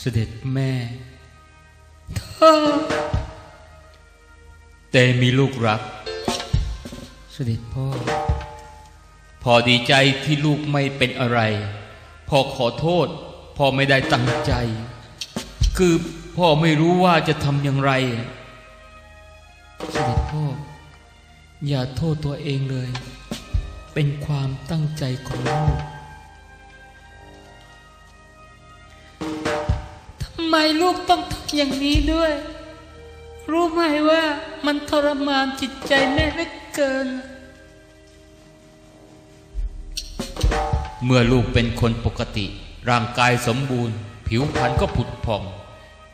มีลูกแม่เสด็จแม่พ่อแต่มีลูกรัก เสด็จพ่อ พอดีใจที่ลูกไม่เป็นอะไรพ่อขอโทษพ่อไม่ได้ตั้งใจ คือพ่อไม่รู้ว่าจะทำอย่างไร เสด็จพ่อ อย่าโทษตัวเองเลย เป็นความตั้งใจของลูก ลูกต้องทำอย่างนี้ด้วย รู้ไหมว่ามันทรมานจิตใจแม่เหลือเกิน เมื่อลูกเป็นคนปกติ ร่างกายสมบูรณ์ ผิวพรรณก็ผุดผ่อง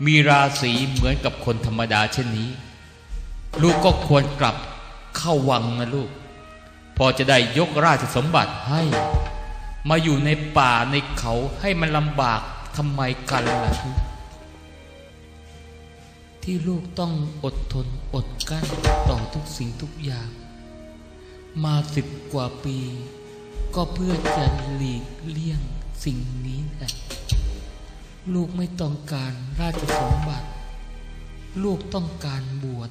มีราศีเหมือนกับคนธรรมดาเช่นนี้ ลูกก็ควรกลับเข้าวังนะลูก พอจะได้ยกราชสมบัติให้ มาอยู่ในป่าในเขาให้มันลำบากทำไมกันล่ะลูก ที่ลูกต้องอดทนอดกลั้นต่อทุกสิ่งทุกอย่าง มาสิบกว่าปี ก็เพื่อจะหลีกเลี่ยงสิ่งนี้แหละลูกไม่ต้องการราชสมบัติ ลูกต้องการบวช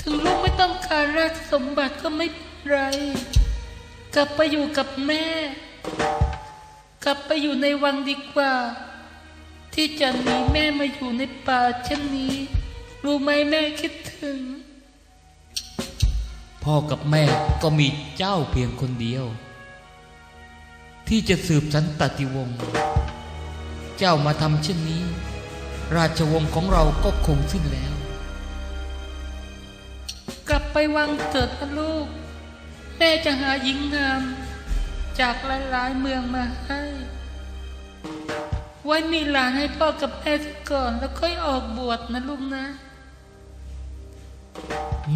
ถึงลูกไม่ต้องการราชสมบัติก็ไม่เป็นไร กลับไปอยู่กับแม่ กลับไปอยู่ในวังดีกว่า ที่จะหนีแม่มาอยู่ในป่าเช่นนี้ รู้ไหมแม่คิดถึง พ่อกับแม่ก็มีเจ้าเพียงคนเดียว ที่จะสืบสันตติวงศ์เจ้ามาทำเช่นนี้ ราชวงศ์ของเราก็คงสิ้นแล้ว กลับไปวังเถิดนะลูก แม่จะหาหญิงงาม จากหลายๆเมืองมาให้ ไว้มีหลานให้พ่อกับแม่ซะก่อน แล้วค่อยออกบวชนะลูกนะ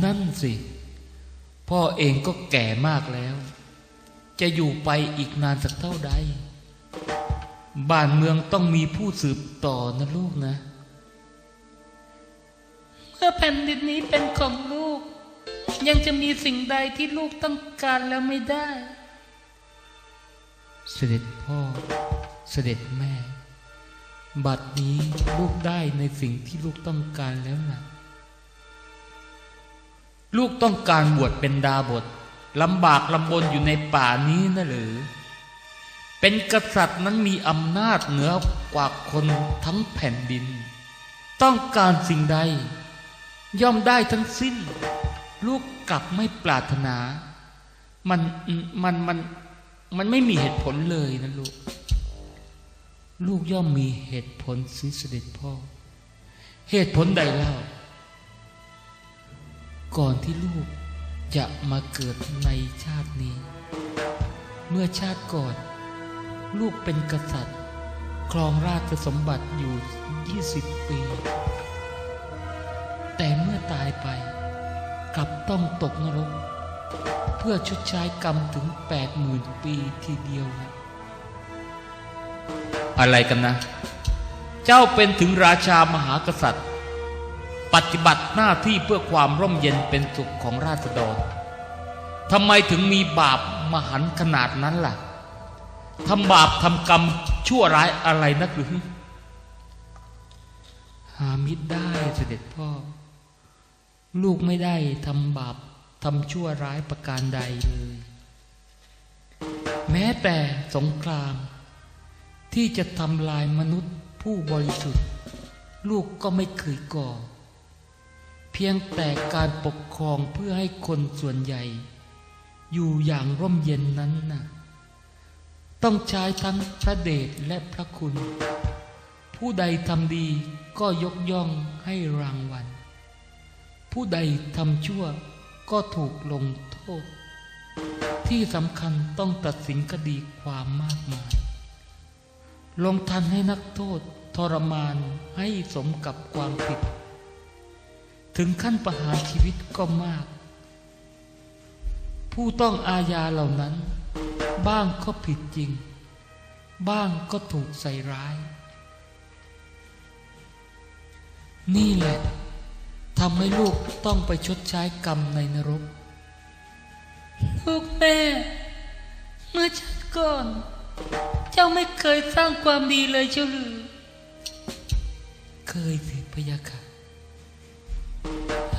นั่นสิ พ่อเองก็แก่มากแล้ว จะอยู่ไปอีกนานสักเท่าใด บ้านเมืองต้องมีผู้สืบต่อนะลูกนะ เมื่อแผ่นดินนี้เป็นของลูก ยังจะมีสิ่งใดที่ลูกต้องการแล้วไม่ได้ เสด็จพ่อ เสด็จแม่ บัดนี้ลูกได้ในสิ่งที่ลูกต้องการแล้วนะลูกต้องการบวชเป็นดาบทลำบากลำบนอยู่ในป่านี้นะหรือ เป็นกษัตริย์นั้นมีอำนาจเหนือกว่าคนทั้งแผ่นดิน ต้องการสิ่งใด ย่อมได้ทั้งสิ้น ลูกกลับไม่ปรารถนา มันมันมันมันไม่มีเหตุผลเลยนะลูก ลูกย่อมมีเหตุผลสิเสด็จพ่อ เหตุผลใดเล่า ก่อนที่ลูกจะมาเกิดในชาตินี้ เมื่อชาติก่อน ลูกเป็นกษัตริย์ ครองราชสมบัติอยู่ 20 ปี แต่เมื่อตายไป กลับต้องตกนรก เพื่อชดใช้กรรมถึง 80,000 ปีทีเดียวนะ อะไรกันนะ เจ้าเป็นถึงราชามหากษัตริย์ ปฏิบัติหน้าที่เพื่อความร่มเย็นเป็นสุขของราษฎรทำไมถึงมีบาปมหันขนาดนั้นล่ะทำบาปทำกรรมชั่วร้ายอะไรนักหรือหามิได้เสด็จพ่อ ลูกไม่ได้ทำบาปทำชั่วร้ายประการใดเลย แม้แต่สงคราม ที่จะทำลายมนุษย์ผู้บริสุทธิ์ ลูกก็ไม่เคยก่อ เพียงแต่การปกครองเพื่อให้คนส่วนใหญ่ อยู่อย่างร่มเย็นนั้นน่ะต้องใช้ทั้งพระเดชและพระคุณ ผู้ใดทำดีก็ยกย่องให้รางวัล ผู้ใดทำชั่วก็ถูกลงโทษ ที่สำคัญต้องตัดสินคดีความมากมาย ลงทันให้นักโทษทรมานให้สมกับความผิด ถึงขั้นประหารชีวิตก็มาก ผู้ต้องอาญาเหล่านั้น บ้างก็ผิดจริง บ้างก็ถูกใส่ร้าย นี่แหละทำให้ลูกต้องไปชดใช้กรรมในนรก ลูกแม่เมื่อชาติก่อน เจ้าไม่เคยสร้างความดีเลยเจ้าหรือ เคยสิพะยะค่ะ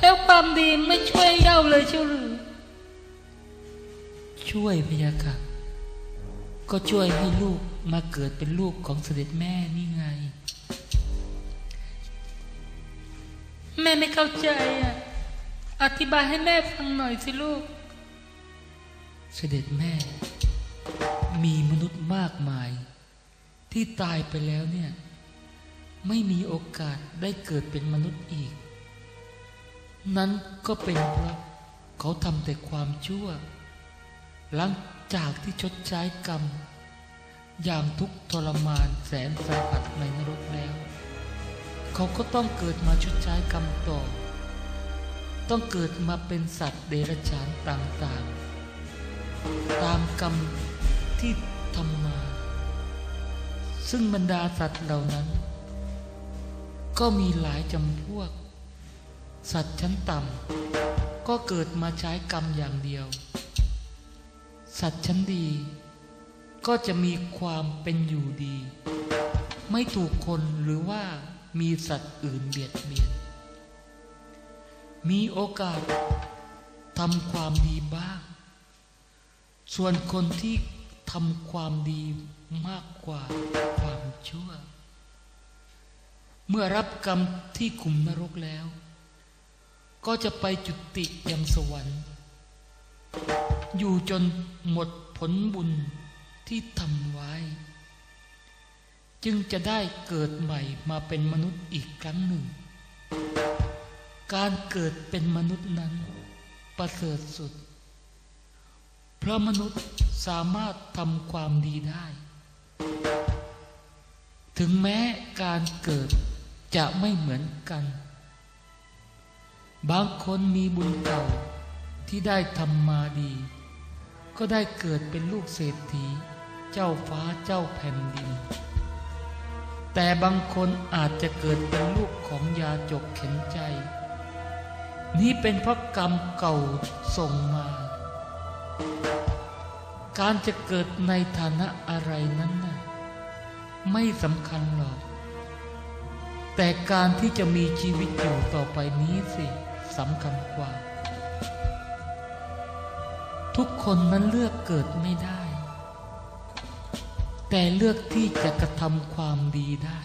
แล้วความดีไม่ช่วยเจ้าเลยเจ้าหรือ ช่วยพะยะค่ะ ก็ช่วยให้ลูกมาเกิดเป็นลูกของเสด็จแม่นี่ไง แม่ไม่เข้าใจอะ อธิบายให้แม่ฟังหน่อยสิลูก เสด็จแม่ มีมนุษย์มากมาย ที่ตายไปแล้วเนี่ย ไม่มีโอกาสได้เกิดเป็นมนุษย์อีก นั้นก็เป็นเพราะเขาทำแต่ความชั่ว หลังจากที่ชดใช้กรรม อย่างทุกทรมานแสนสาหัสในนรกแล้ว เขาก็ต้องเกิดมาชดใช้กรรมต่อ ต้องเกิดมาเป็นสัตว์เดรัจฉานต่างๆ ตามกรรม ที่ทำมา ซึ่งบรรดาสัตว์เหล่านั้น ก็มีหลายจำพวก สัตว์ชั้นต่ำก็เกิดมาใช้กรรมอย่างเดียว สัตว์ชั้นดี ก็จะมีความเป็นอยู่ดี ไม่ถูกคนหรือว่ามีสัตว์อื่นเบียดเบียน มีโอกาสทำความดีบ้าง ส่วนคนที่ ทำความดีมากกว่าความชั่ว เมื่อรับกรรมที่ขุมนรกแล้ว ก็จะไปจุติยังสวรรค์ อยู่จนหมดผลบุญที่ทำไว้ จึงจะได้เกิดใหม่มาเป็นมนุษย์อีกครั้งหนึ่ง การเกิดเป็นมนุษย์นั้น ประเสริฐสุด ราะมนุษย์สามารถทำความดีได้ ถึงแม้การเกิดจะไม่เหมือนกัน บางคนมีบุญเก่าที่ได้ทำมาดี ก็ได้เกิดเป็นลูกเศรษฐี เจ้าฟ้าเจ้าแผ่นดิน แต่บางคนอาจจะเกิดเป็นลูกของยาจกเข็นใจ นี่เป็นเพราะกรรมเก่าส่งมา การจะเกิดในฐานะอะไรนั้นนะไม่สำคัญหรอก แต่การที่จะมีชีวิตอยู่ต่อไปนี้สิสำคัญกว่า ทุกคนนั้นเลือกเกิดไม่ได้ แต่เลือกที่จะกระทำความดีได้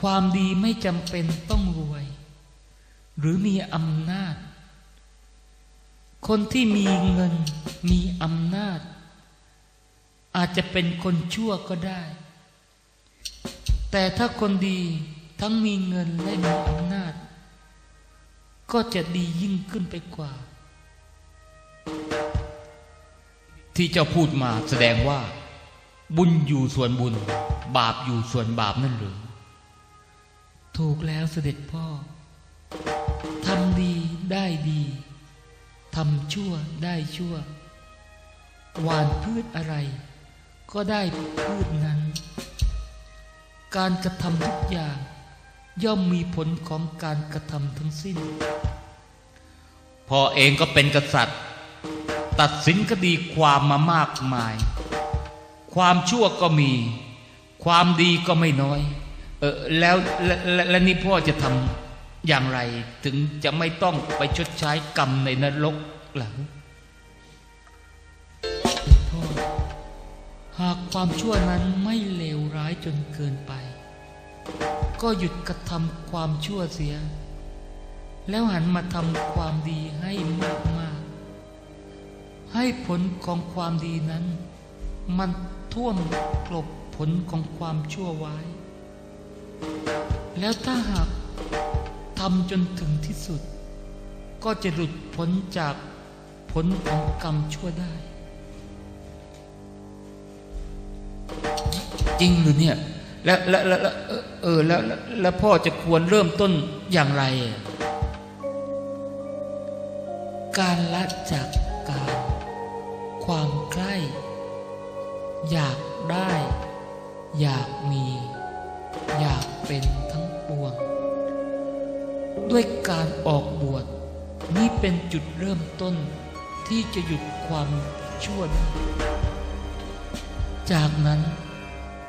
ความดีไม่จำเป็นต้องรวย หรือมีอำนาจ คนที่มีเงินมีอำนาจ อาจจะเป็นคนชั่วก็ได้ แต่ถ้าคนดีทั้งมีเงินและมีอำนาจ ก็จะดียิ่งขึ้นไปกว่า ที่เจ้าพูดมาแสดงว่า บุญอยู่ส่วนบุญ บาปอยู่ส่วนบาปนั่นหรือ ถูกแล้วเสด็จพ่อทำดีได้ดี ทำชั่วได้ชั่ว หวานพืชอะไร ก็ได้พืชนั้น การกระทำทุกอย่าง ย่อมมีผลของการกระทำทั้งสิ้นพ่อเองก็เป็นกษัตริย์ ตัดสินคดีความมามากมาย ความชั่วก็มี ความดีก็ไม่น้อย เออแล้วแลวแลวแล้วนี่พ่อจะทำ อย่างไรถึงจะไม่ต้องไปชดใช้กรรมในนรกหลังหากความชั่วนั้นไม่เลวร้ายจนเกินไป ก็หยุดกระทำความชั่วเสีย แล้วหันมาทำความดีให้มากมากๆให้ผลของความดีนั้น มันท่วมกลบผลของความชั่วไว้ แล้วถ้าหาก ทำจนถึงที่สุด ก็จะหลุดพ้นจากผลของกรรมชั่วได้ จริงหรือเนี่ย แล้วแล้วแล้วเออแล้วแล้วพ่อจะควรเริ่มต้นอย่างไร การละจากการความใกล้ อยากได้ อยากมี อยากเป็นทั้งปวง ด้วยการออกบวชนี่เป็นจุดเริ่มต้นที่จะหยุดความชั่วได้จากนั้น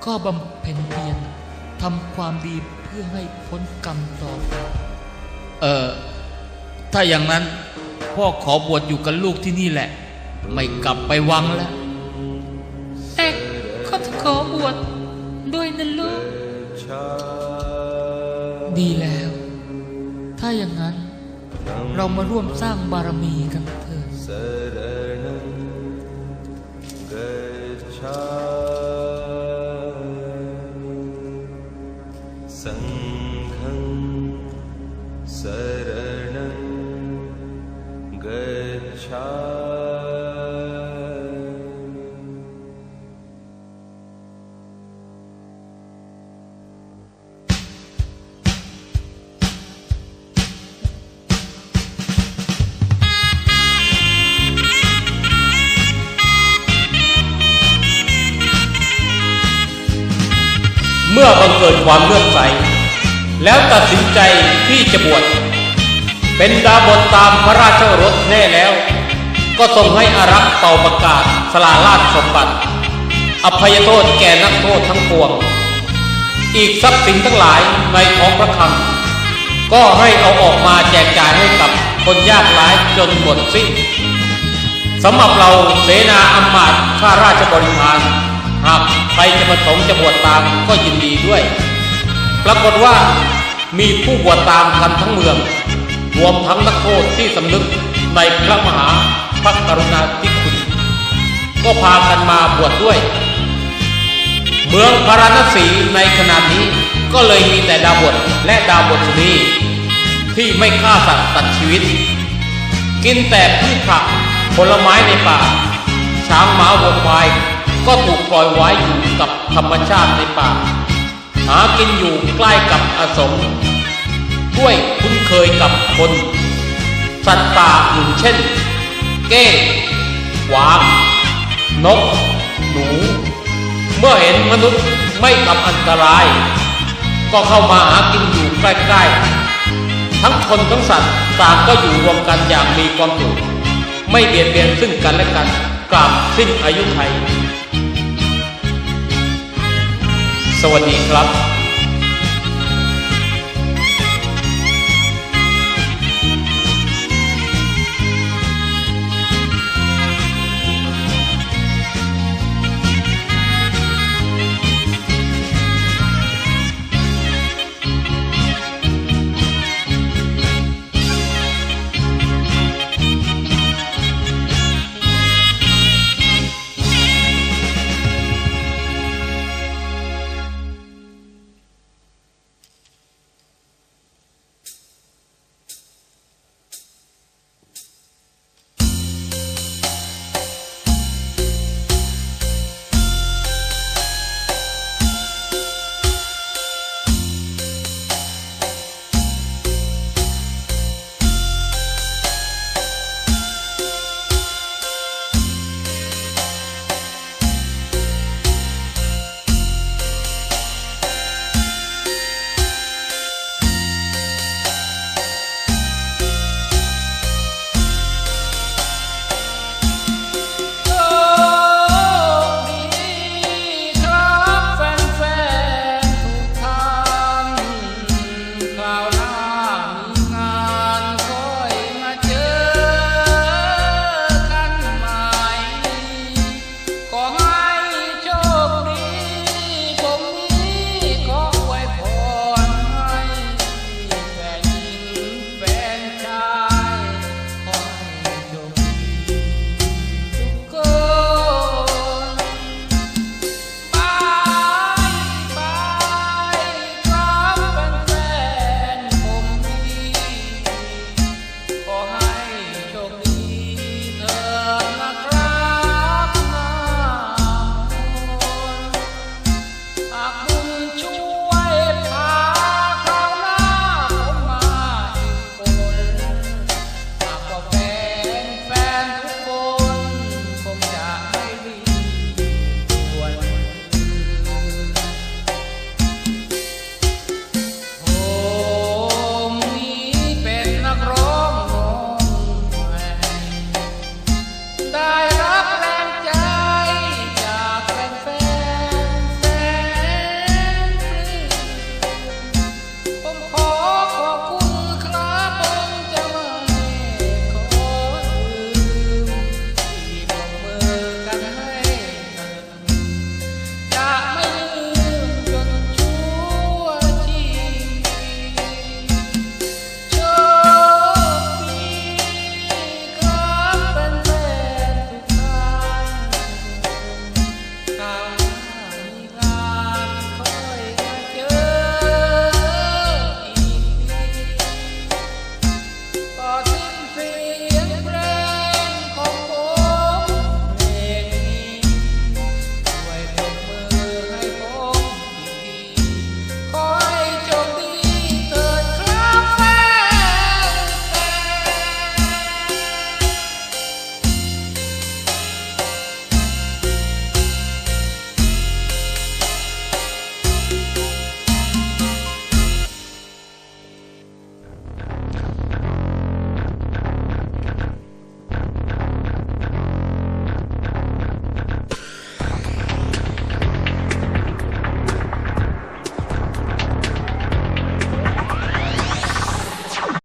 ก็บำเพ็ญเพียรทำความดีเพื่อให้พ้นกรรมต่อไปเออถ้าอย่างนั้นพ่อขอบวชอยู่กับลูกที่นี่แหละ ไม่กลับไปวังแล้วแต่ก็จะขอบวชด้วยนะลูก ดีแล้ว ถ้าอย่างนั้นเรามาร่วมสร้างบารมีกันเถิดสรณังกัจฉา มื่อบังเกิดความเลื่อมใส แล้วตัดสินใจที่จะบวชเป็นดาบทตามพระราชรสแน่แล้ว ก็ทรงให้อารักษ์เป่าประกาศสละราชสมบัติ อภัยโทษแก่นักโทษทั้งปวง อีกทรัพย์สินทั้งหลายในท้องพระคลังก็ให้เอาออกมาแจกจ่ายให้กับคนยากไร้จนหมดสิ้นสำหรับเราเสนาอำมาตย์ข้าราชบริพาร หากใครจะประสงค์จะบวชตามก็ยินดีด้วย ปรากฏว่ามีผู้บวชตามกันทั้งเมือง รวมทั้งนักโทษที่สำนึกในพระมหาพระกรุณาธิคุณ ก็พากันมาบวชดด้วย เมืองพาราณสีในขณะนี้ก็เลยมีแต่ดาวบทและดาวบทนีที่ไม่ฆ่าสัตว์ตัดชีวิต กินแต่พืชผักผลไม้ในป่า ช้างม้าวัวควาย ก็ถูกปล่อยไว้อยู่กับธรรมชาติในป่า หากินอยู่ใกล้กับอาสมด้วยคุ้นเคยกับคน สัตว์ป่าอื่นเช่น เก้งกวางนก หนู เมื่อเห็นมนุษย์ไม่ทำอันตราย ก็เข้ามาหากินอยู่ใกล้ๆ ทั้งคนทั้งสัตว์ต่างก็อยู่รวมกันอย่างมีความสุขไม่เบียดเบียนซึ่งกันและกันกราบสิ้นอายุไข สวัสดีครับ